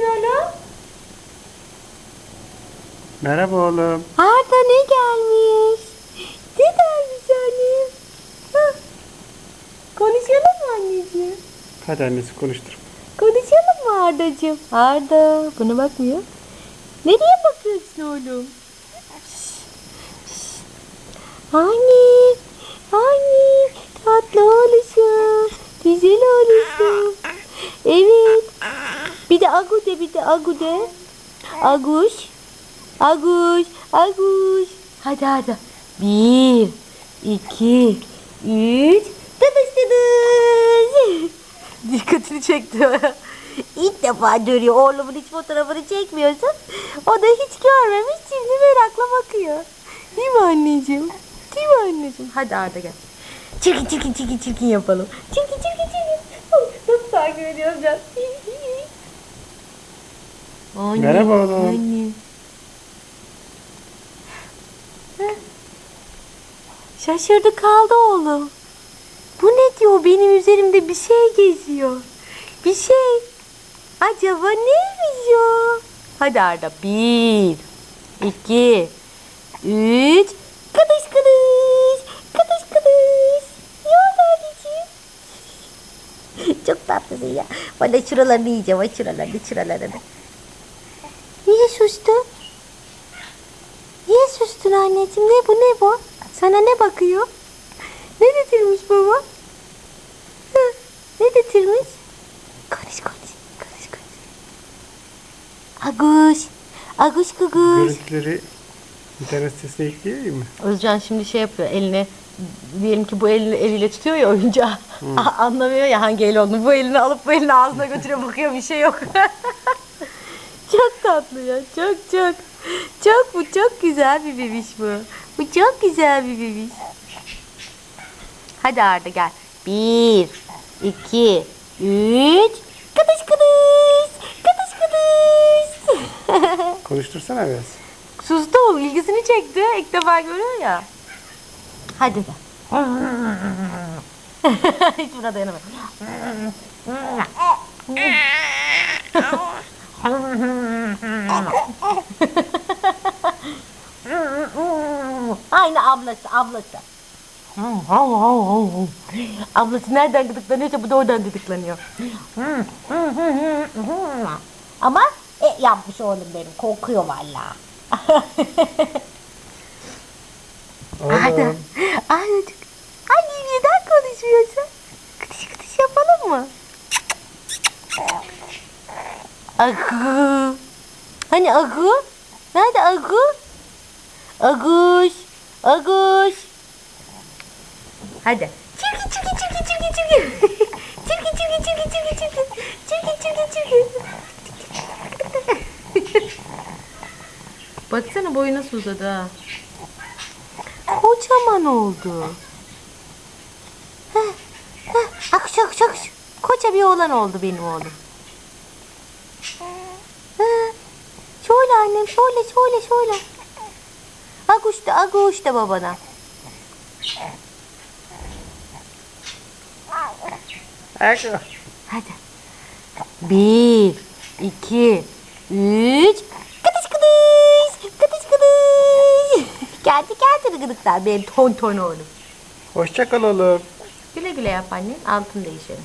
neredesin oğlum? Merhaba oğlum. Arda ne gelmiş? Ne gelmiş annem? Hah. Konuşalım mı anneciğim? Hadi annesi konuştur. Konuşalım mı Arda'cığım? Arda buna bakmıyor. Nereye bakıyorsun oğlum? Anne, anne, tatlı oğluşum, güzel oğluşum. De bir de agu de. Aguş, aguş, aguş. Hadi hadi. Bir, iki, üç. Tıdış. Dikkatini çekti. İlk defa görüyor. Oğlumun hiç fotoğrafını çekmiyorsun. O da hiç görmemiş. Şimdi merakla bakıyor. Değil mi anneciğim? Değil mi anneciğim? Hadi Arda gel. Çirkin çirkin çirkin çirkin yapalım. Çirkin çirkin çirkin. Nasıl takip ediyoruz? Anne, Merhaba oğlum. Anne. Heh. Şaşırdı kaldı oğlum. Bu ne diyor? Benim üzerimde bir şey geziyor. Bir şey. Acaba neymiş o? Hadi Arda. Bir, iki, üç. Kıdış kıdış. Kıdış kıdış. Oldu anneciğim? Çok tatlısın ya. Bana şuralarını yiyeceğim. Şuralarını, şuralarını. Niye sustun? Niye sustun anneciğim? Ne bu, ne bu? Sana ne bakıyor? Ne getirmiş baba? Hı, ne getirmiş? Konuş konuş. Konuş konuş. Aguş. Aguş kuguş. Görüntüleri internet sitesine ekleyeyim mi? Özcan şimdi şey yapıyor eline diyelim ki bu elini eliyle tutuyor ya oyuncağı. A- Anlamıyor ya hangi el olduğunu. Bu elini alıp bu elini ağzına götürüyor bakıyor bir şey yok. çok tatlı ya çok çok. Çok bu çok güzel bir bebiş bu. Bu çok güzel bir bebiş. Hadi Arda gel. Bir, iki, üç. Kıdış kıdış. Kıdış kıdış. Konuştursana biraz. Sustu o ilgisini çekti. İlk defa görüyor ya. Hadi. Hiç buna dayanamam. Aynı ablası, ablası. Ablası nereden gıdıklanıyorsa bu da oradan gıdıklanıyor. Ama e, yapmış oğlum benim. Korkuyor valla. Oğlum. Annecik. Anne neden konuşmuyorsun? Kıtış kıtış yapalım mı? Agu. Hani Agu? Nerede Agu? Aguş. Aguş. Hadi. Çirkin çirkin çirkin çirkin çirkin. Çirkin çirkin çirkin çirkin çirkin. Çirkin çirkin çirkin. Baksana boyu nasıl uzadı ha. Kocaman oldu. Heh, heh, akış akış akış. Koca bir oğlan oldu benim oğlum. Heh, Şöyle annem şöyle şöyle şöyle. Aguş da babana. Eko. Hadi. Bir, iki, üç. Kıdış kıdış. Kıdış kıdış. Geldi geldi gıdıklar benim ton ton oğlum. Hoşça kal oğlum. Güle güle yap annen. Altın değişelim.